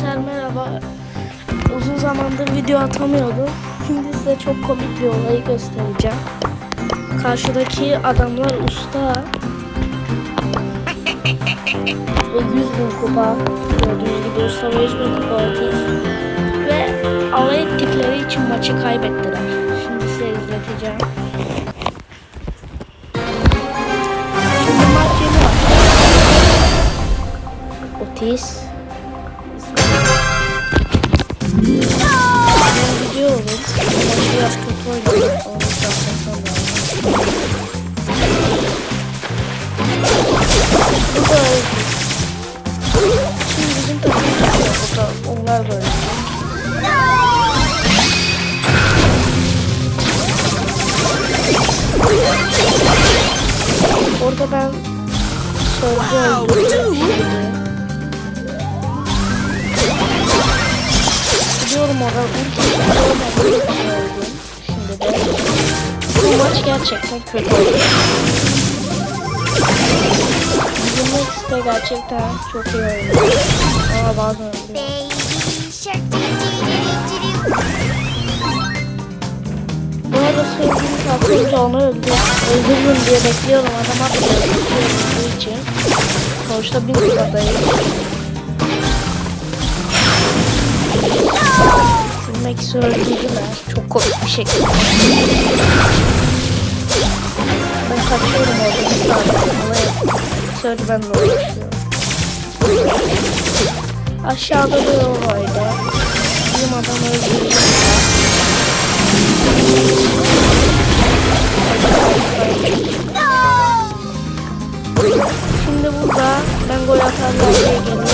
Arkadaşlar merhaba. Uzun zamandır video atamıyordum. Şimdi size çok komik bir olayı göstereceğim. Karşıdaki adamlar usta. Ve 100 bin kupa. Gördüğünüz gibi usta ve 100 bin kupa atıyor. Ve alay ettikleri için maçı kaybettiler. Şimdi size izleteceğim. Şimdi maç yeni. Otis. Ben gidiyor olur. Ama biraz kötü oynadım. Onu yapmasam lazım. Bu da öyle. Şimdi bizim takım çıkıyor burada. Onlar böyle. Orada ben sözde öldürdüm. Gerçekten kötü oldu. Bizim Max de gerçekten çok iyi oynuyor. Ama bazen doo Bu arada sevdiğim kalkınca onu öldü. Öldürürüm diye bekliyorum adam atmıyor. Öldürdüğü için. Sonuçta bin kupadayım. Bizim Max'i öldürdüler. Çok komik bir şekilde. Kaçıyorum orada bir saniye. Benimle uğraşıyorum. Aşağıda da yol vardı. Bizim adam öldürdü. Şimdi burada ben gol atarlar diye geliyorum.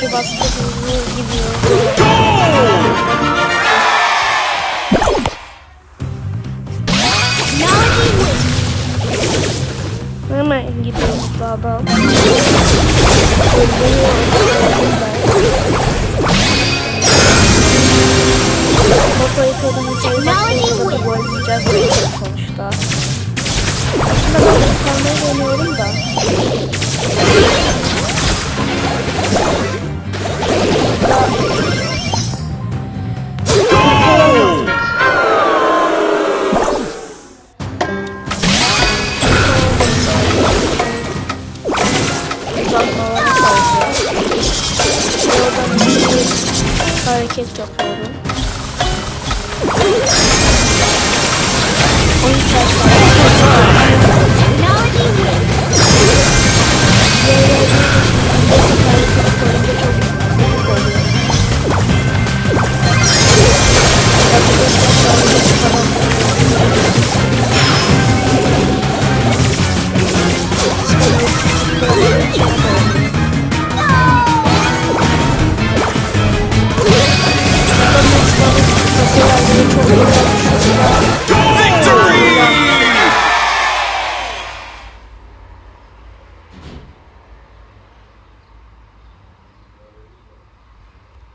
Şarjı bastı hızlı gidiyor. Hemen gidiyor bu adam. Öldürüyor. Kafayı başlayınca da gol yiyeceğiz sonuçta. Aslında ben de kalmayı deniyorum da. Hareket yapıyorum. Oyun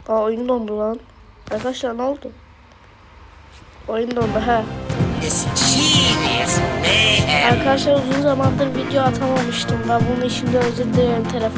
Aa oyun dondu lan. Arkadaşlar ne oldu? Oyun dondu mayhem. Arkadaşlar uzun zamandır video atamamıştım. Ben bunun için de özür dilerim. Telefon